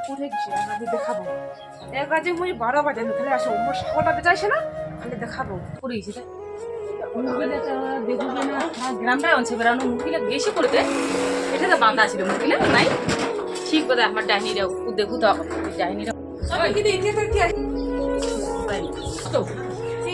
এক কাজে দেখাবো। এক কাজে মুই বারো বাজে খালি আসো মোর সাগরটা বেচাইছে না? খালি দেখাবো। করে দেখবে না গ্রামটা আছে বেড়ানো মুরগিটা বেশি করেছে এটা তো বাঁধা ছিল মুরগিলা নাই? ঠিক কথা আমার ডাইনিটা দেখু তো ডাইনিটা কি দিয়ে এটা কি আছে তো এই মুরগিটা তুমি খারাপ দিবা কইছো তুই খারাপ দেওয়া বলি তো তুমি কোনো সাগলা নড়া দিবা সাগলা দিছিস নড়াই ছাগলের মাথা দেশ সাগল নড়া না দিয়ে দিছি তুই বেচা হ্যাঁ করে বেচাইছি বেচা না দিস ছাগল বেচাইছি না দিস কি বেচা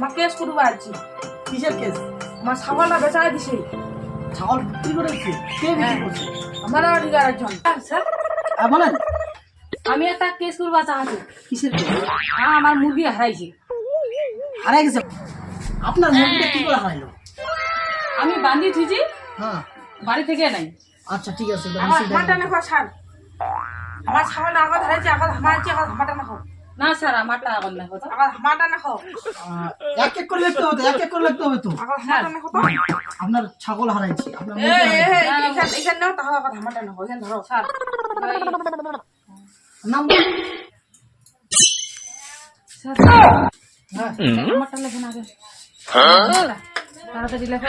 মা কেস করব আছি কিসের কেস? আমার ছাগলটা বেচা দিছে ছাগল বিক্রি করেছে কে বিক্রি করছে। আমার অধিকার একজন। স্যার। বলেন। আমি একটা কেস করবা চাচ্ছি কিসের কেস হ্যাঁ আমার মুরগি হারাইছে। হারাই গেছে। আপনার মুরগিটা কি করে হারাইলো? আমি বান্ধি থুইছি হ্যাঁ। বাড়ি থেকে নাই। আচ্ছা ঠিক আছে আমার বুঝতে হামাটা পারলাম। না। খাওয়া ছাড় আমার ছাগলটা আগত হারাইছে আগত হামাইছে আগত হামাটা না স্যার হামাটা না খাও এক এক করে লিখতে হবে তো, এক এক করে লিখতে হবে তো। আপনার ছাগল হারাইছে আপনার এ মুরগি এ এখানে এখানে নাও তাহলে আগত হামাটা না এখানে ধরো। স্যার নাম স্যার হ্যাঁ। আমারটা লেখেন আগে। তাড়াতাড়ি লেখা।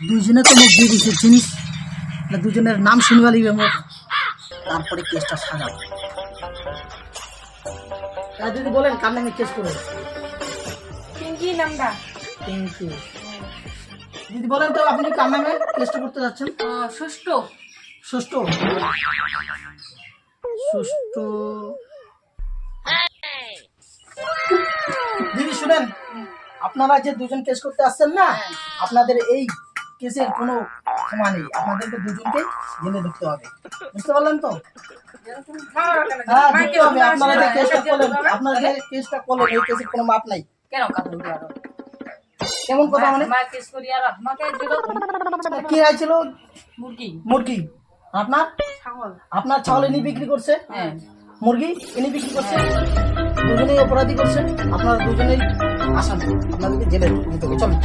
দুজনে তো মুখ দিয়ে দিছে জিনিস দুজনের নাম শুনবা লিবে মুখ তারপরে কেসটা সাজাবো তা যদি বলেন কার নামে কেস করে পিঙ্কি নামটা। ইউ দিদি বলেন তো আপনি কার নামে কেসটা করতে যাচ্ছেন? ষষ্ঠ ষষ্ঠ ষষ্ঠ দিদি শুনেন আপনারা যে দুজন কেস করতে আসছেন না আপনাদের এই কেসের কোনো আপনাদেরকে দুজনকে জেলে ঢুকতে হবে। বুঝতে পারলেন তো? হ্যাঁ ঢুকতে হবে। আপনারা যে কেসটা করলেন আপনারা যে কেসটা করলেন এই কেসের কোনো মাপ নাই। কেন কথা বলতে আরও কেমন কথা মানে? আমার কেস করি আর আমাকে দিল? কি হয়েছিল মুরগি। মুরগি। আপনার? ছাগল। আপনার ছাগল ইনি বিক্রি করছে? হ্যাঁ। মুরগি ইনি বিক্রি করছে? দুজনেই অপরাধী করছে? আপনারা দুজনেই আসামি। আপনাদেরকে জেলে চলুন।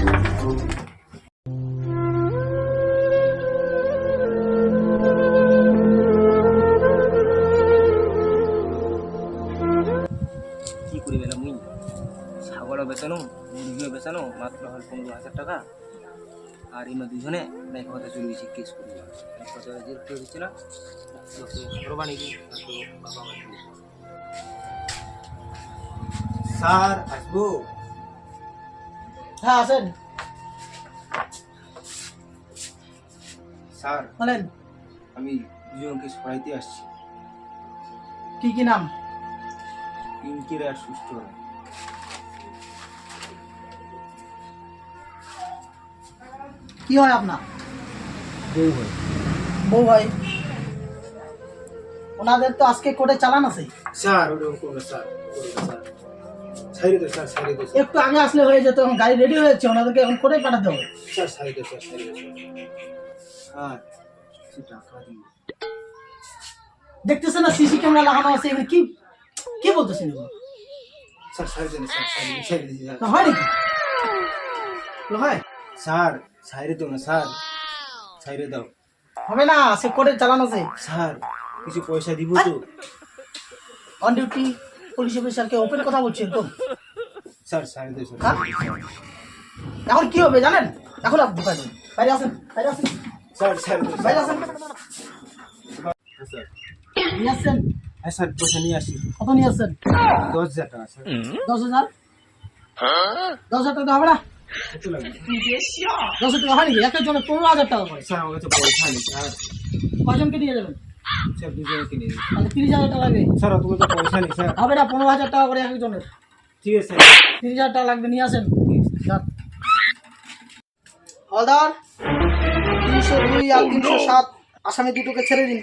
কি করি বেলা মুই? ছাগলও বেচানো মুরগিও বেচানো মাত্র হল পনেরো হাজার টাকা। আর ইমা দুজনে এক কথা চলে গেছি কেস করি কথা জেল করে দিচ্ছে না স্যার আসব? হ্যাঁ আসেন। স্যার বলেন। আমি দুজনকে সরাইতে আসছি। কি কি নাম? পিঙ্কির আর সুস্থ কি হয় আপনার? বউ হয়। বউ হয়? ওনাদের তো আজকে কোর্টে চালান আছে। স্যার স্যার করবে স্যার। ছাইরে দে স্যার ছাইরে দে একটু আগে আসলে হয়ে যেত এখন গাড়ি রেডি হয়েছে ওনাদেরকে এখন কোর্টে পাঠাতে হবে। স্যার দে স্যার দে স্যার। টাকা দিন। দেখতেছেন না সিসি ক্যামেরা লাগানো আছে এখানে কি কি বলতেছেন? স্যার হয় নাকি? হয়? ছাইরে দাও না স্যার। ছাইরে দাও। হবে না সে কোর্টে চালান আছে স্যার কিছু পয়সা দিব তো। অন ডিউটি পুলিশ অফিসারকে ওপেন কথা বলছেন তো স্যার ছাইরে দাও স্যার। হ্যাঁ? এখন কি হবে জানেন? এখন আপনি ঢুকাই বাইরে আসেন বাইরে আসেন। স্যার বাইরে স্যার। আসেন। হ্যাঁ স্যার পয়সা নিয়ে আসি। কত নিয়ে আসছেন? দশ হাজার টাকা স্যার। দশ হাজার? দশ হাজার টাকা হবে না? দশ হাজার টাকা হয় নাকি একটা জনের পনেরো হাজার টাকা স্যার আমার কাছে পয়সা নেই স্যার। কয়জনকে দিয়ে যাবেন? স্যার তিরিশ হাজার টাকা লাগবে। স্যার তো পয়সা নেই স্যার। হবে না পনেরো হাজার টাকা করে একজনের ঠিক আছে স্যার। তিরিশ হাজার টাকা লাগবে নিয়ে আসেন। হলদার তিনশো দুই আর তিনশো সাত আসামি দুটোকে ছেড়ে দিন।